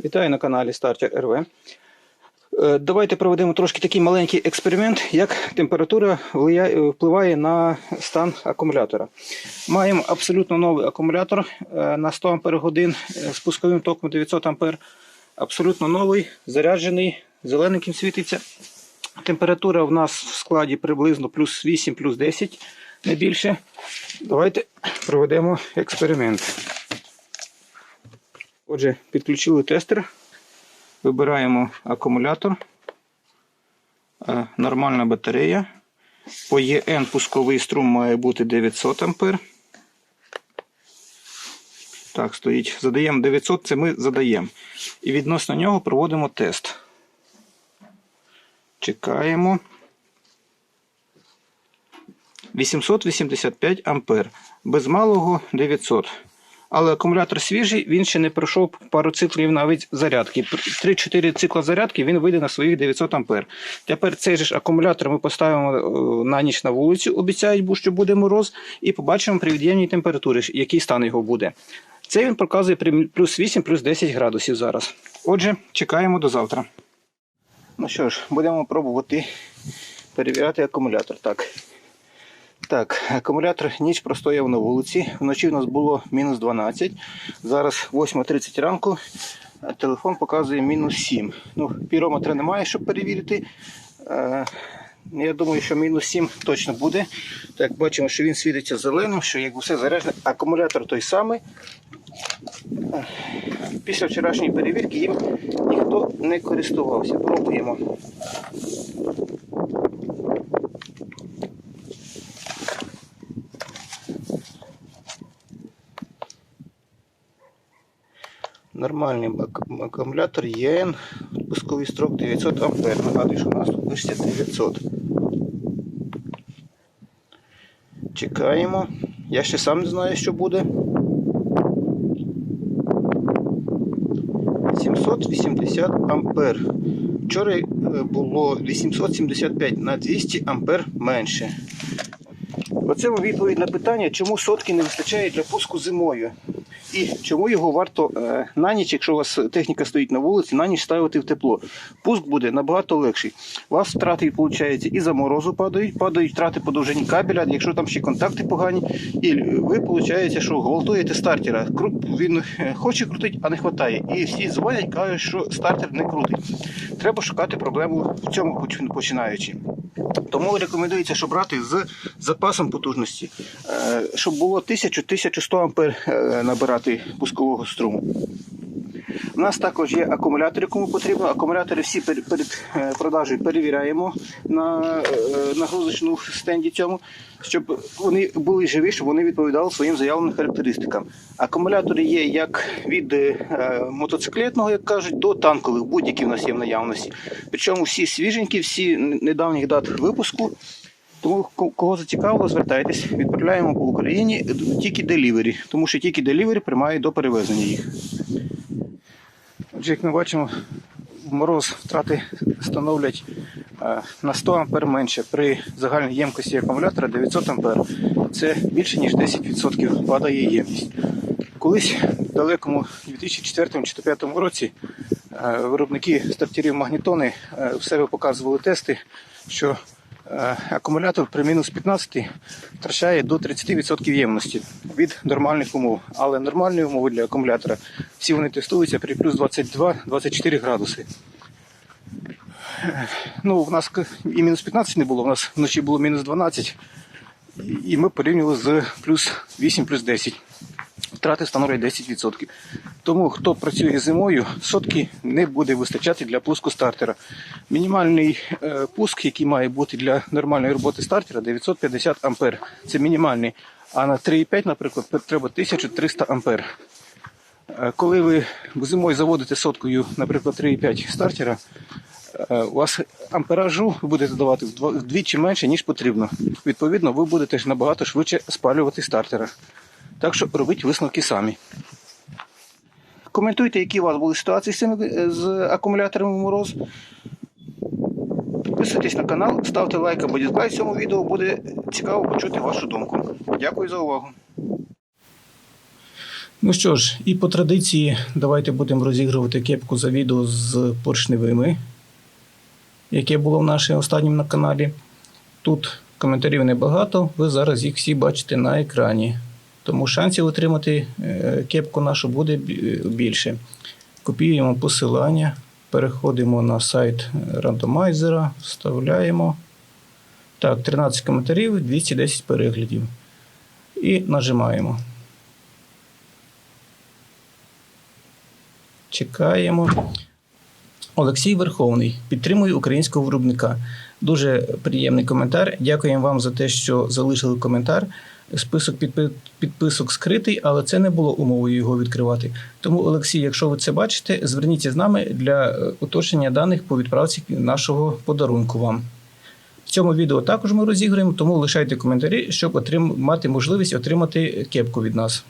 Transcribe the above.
Вітаю на каналі Starter RV. Е, Давайте проведемо трошки такий маленький експеримент, як температура впливає на стан акумулятора. Маємо абсолютно новий акумулятор е, на 100 Ах з пусковим током 900 А. Абсолютно новий, заряджений, зелененьким світиться. Температура в нас в складі приблизно плюс 8, плюс 10, не більше. Давайте проведемо експеримент. Отже, підключили тестер. Вибираємо акумулятор. Е, Нормальна батарея. По ЄН пусковий струм має бути 900 А. Так, стоїть. Задаємо 900, це ми задаємо. І відносно нього проводимо тест. Чекаємо. 885 ампер. Без малого 900. Але акумулятор свіжий, він ще не пройшов пару циклів навіть зарядки. 3-4 цикла зарядки він вийде на своїх 900 ампер. Тепер цей же ж акумулятор ми поставимо е, на ніч на вулицю, обіцяють, що буде мороз, і побачимо при від'ємній температурі, який стан його буде. Це він показує плюс 8, плюс 10 градусів зараз. Отже, чекаємо до завтра. Ну що ж, будемо пробувати перевіряти акумулятор. Так. Так, акумулятор ніч простояв на вулиці. Вночі в нас було мінус 12. Зараз 8.30 ранку. Телефон показує мінус 7. Ну, пірометра немає, щоб перевірити. Е, Я думаю, що мінус 7 точно буде. Так, бачимо, що він світиться зеленим, що як все заряджено. Акумулятор той самий. Е, Після вчорашньої перевірки їм ніхто не користувався. Пробуємо. Нормальний акумулятор ЄН, пусковий строк 900 ампер. Нагадую, що у нас тут пишеться 900. Чекаємо. Я ще сам не знаю, що буде. 780 ампер. Вчора е, було 875 на 200 ампер менше. Оце відповідь на питання, чому сотки не вистачає для пуску зимою. І чому його варто е, на ніч, якщо у вас техніка стоїть на вулиці, на ніч ставити в тепло. Пуск буде набагато легший. У вас втрати виходить, і за морозу падають, падають втрати по довжині кабеля, якщо там ще контакти погані. І ви виходить, що гвалтуєте стартера. Він е, хоче крутити, а не вистачає. І всі дзвонять, кажуть, що стартер не крутить. Треба шукати проблему в цьому починаючи. Тому рекомендується, що брати з запасом потужності, е, щоб було 1000-1100 ампер е, набирати пускового струму. Нас також є акумулятори, кому потрібно. Акумулятори всі перед, е, продажею перевіряємо на е, нагрузочному стенді цьому, щоб вони були живі, щоб вони відповідали своїм заявленим характеристикам. Акумулятори є як від е, мотоциклетного, як кажуть, до танкових, будь-які в нас є в наявності. Причому всі свіженькі, всі недавніх дат випуску. Тому кого зацікавило, звертайтесь, відправляємо по Україні тільки делівері, тому що тільки делівері приймають до перевезення їх. Отже, як ми бачимо, мороз втрати становлять е, на 100 ампер менше при загальній ємкості акумулятора 900 ампер. Це більше ніж 10% падає ємність. Колись в далекому 2004 чи 2005 році е, виробники стартерів магнітони е, в себе показували тести, що акумулятор при мінус 15 втрачає до 30% ємності від нормальних умов. Але нормальні умови для акумулятора всі вони тестуються при плюс 22-24 градуси. Е, Ну, в нас і мінус 15 не було, у нас вночі було мінус 12, і- і ми порівнювали з плюс 8, плюс 10. Втрати становлять 10%. Тому хто працює зимою, сотки не буде вистачати для пуску стартера. Мінімальний е, пуск, який має бути для нормальної роботи стартера, 950 ампер. Це мінімальний. А на 3,5, наприклад, треба 1300 ампер. Е, Коли ви зимою заводите соткою, наприклад, 3,5 стартера, е, у вас амперажу ви будете давати вдвічі менше, ніж потрібно. Відповідно, ви будете набагато швидше спалювати стартера. Так що робіть висновки самі. Коментуйте, які у вас були ситуації з, цими, е, з акумуляторами мороз. Підписуйтесь на канал, ставте лайк або дізлайк цьому відео, буде цікаво почути вашу думку. Дякую за увагу. Ну що ж, і по традиції, давайте будемо розігрувати кепку за відео з поршневими, яке було в нашому останньому на каналі. Тут коментарів небагато, ви зараз їх всі бачите на екрані. Тому шансів отримати е, кепку нашу буде більше. Копіюємо посилання, переходимо на сайт рандомайзера, вставляємо. Так, 13 коментарів, 210 переглядів. І нажимаємо. Чекаємо. Олексій Верховний. Підтримую українського виробника. Дуже приємний коментар. Дякуємо вам за те, що залишили коментар. Список підпи- підписок скритий, але це не було умовою його відкривати. Тому, Олексій, якщо ви це бачите, зверніться з нами для е, уточнення даних по відправці нашого подарунку вам. В цьому відео також ми розіграємо, тому лишайте коментарі, щоб отрим... мати можливість отримати кепку від нас.